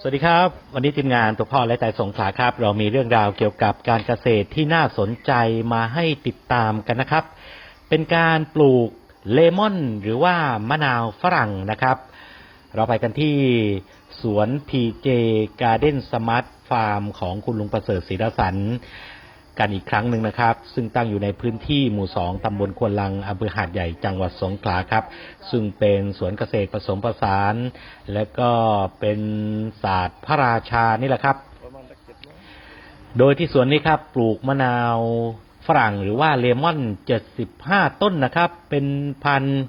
สวัสดีครับ วันนี้ทีมงานตัวพ่อและใจสงขลาครับ เรามีเรื่องราวเกี่ยวกับการเกษตรที่น่าสนใจมาให้ติดตามกันนะครับ เป็นการปลูกเลมอน หรือว่ามะนาวฝรั่งนะครับ เราไปกันที่สวน PJ Garden Smart Farm ของคุณลุงประเสริฐศรีรสัน กันอีกครั้งหนึ่งนะครับ ซึ่งตั้งอยู่ในพื้นที่หมู่สองตำบลควนลังอำเภอหาดใหญ่จังหวัดสงขลาครับ ซึ่งเป็นสวนเกษตรผสมผสาน และก็เป็นศาสตร์พระราชานี่แหละครับ โดยที่สวนนี้ครับ ปลูกมะนาวฝรั่งหรือว่าเลมอน75 ต้นนะครับ เป็นพันธุ์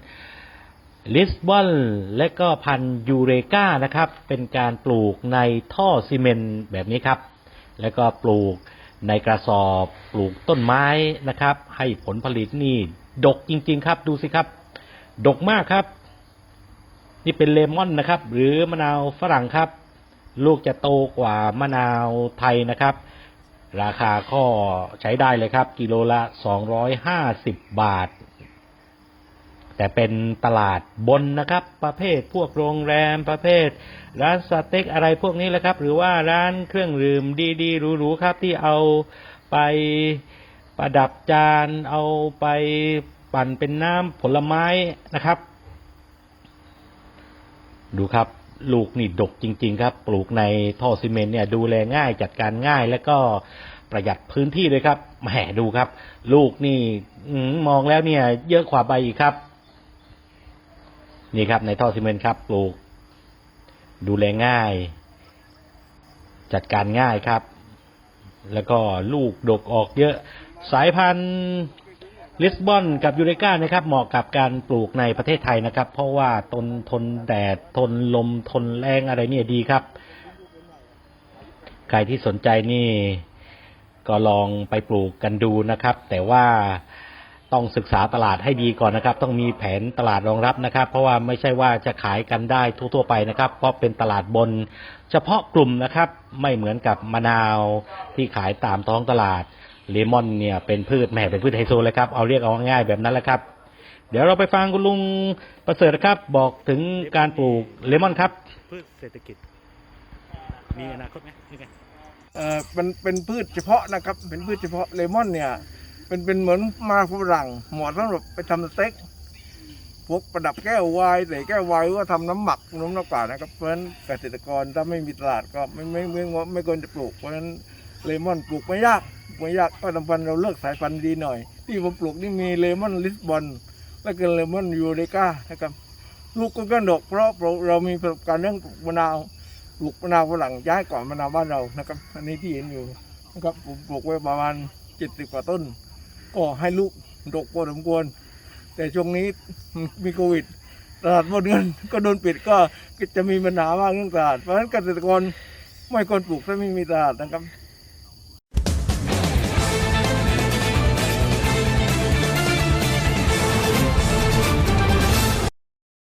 ลิสบอนและก็พันยูเรกานะครับ เป็นการปลูกในท่อซีเมนต์แบบนี้ครับ แล้วก็ปลูก ในกระสอบปลูกต้นไม้นะครับ ให้ผลผลิตนี่ ดกจริง ๆ ครับ ดูสิครับ ดกมากครับ นี่เป็นเลมอนนะครับ หรือมะนาวฝรั่งครับ ลูกจะโตกว่ามะนาวไทยนะครับ ราคาก็ใช้ได้เลยครับ กิโลละ 250 บาท แต่เป็นตลาดบนนะครับ ประเภทพวกโรงแรมประเภท ร้านสเต็กอะไรพวกนี้แหละครับ หรือว่าร้านเครื่องดื่มดีๆหรูๆครับ ที่เอาไปประดับจานเอาไปปั่นเป็นน้ำผลไม้นะครับ ดูครับ ลูกนี่ดกจริง ๆ ครับ ปลูกในท่อซีเมนต์เนี่ย ดูแลง่ายจัดการง่ายแล้วก็ประหยัดพื้นที่เลยครับแหมดูครับ ลูกนี่มองแล้วเนี่ย เยอะกว่าใบอีกครับ นี่ครับ ในท่อซีเมนต์ครับปลูก ดูแลง่าย จัดการง่ายครับ แล้วก็ลูกดกออกเยอะ สายพันธุ์ลิสบอนกับยูเรกานะครับ เหมาะกับการปลูกในประเทศไทยนะครับ เพราะว่าทนทนแดดทนลมทนแรงอะไรเนี่ยดีครับ ใครที่สนใจนี่ก็ลองไปปลูกกันดูนะครับ แต่ว่า ต้องศึกษาตลาดให้ดีก่อนนะครับ ต้องมีแผนตลาดรองรับนะครับ เพราะว่าไม่ใช่ว่าจะขายกันได้ทั่วๆไปนะครับ เพราะเป็นตลาดบน เฉพาะกลุ่มนะครับ ไม่เหมือนกับมะนาวที่ขายตามท้องตลาดเลมอนเนี่ยเป็นพืชแหม่เป็นพืชไฮโซเลยครับเอาเรียกเอาง่ายๆแบบนั้นแหละครับ เดี๋ยวเราไปฟังคุณลุงประเสริฐนะครับ บอกถึงการปลูกเลมอนครับ พืชเศรษฐกิจ มีอนาคตไหมนี่ไง เอ่อเป็นเป็นพืชเฉพาะนะครับ เป็นพืชเฉพาะเลมอนเนี่ย เป็นเป็นเหมือนมาฝรั่งเหมาะสำหรับไปทำสเต็กพวกประดับแก้วไวน์ใส่แก้วไวน์ว่าทำน้ำหมักน้ำน้ำปล่านะครับ เพราะฉะนั้นเกษตรกรถ้าไม่มีตลาดก็ไม่ไม่ไม่ไม่ไม่ควรจะปลูกเพราะฉะนั้นเลมอนปลูกไม่ยากปลูกไม่ยากก็ทำพันเราเลือกสายพันธุ์ดีหน่อย ที่ผมปลูกนี่มีเลมอนลิสบอนและก็เลมอนยูเรกานะครับลูกก็กระดกเพราะเราเรามีประสบการณ์เรื่องปลูกมะนาวปลูกมะนาวฝรั่งย้ายก่อนมะนาวบ้านเรานะครับ อันนี้ที่เห็นอยู่นะครับผมปลูกไว้ประมาณเจ็ดสิบกว่าต้น ก็ให้ลูกดกพอสมควร แต่ช่วงนี้มีโควิดตลาดหมดเงินก็โดนปิดก็จะมีปัญหามากเรื่องตลาดเพราะฉะนั้นเกษตรกรไม่ควรปลูกถ้าไม่มีตลาดนะครับ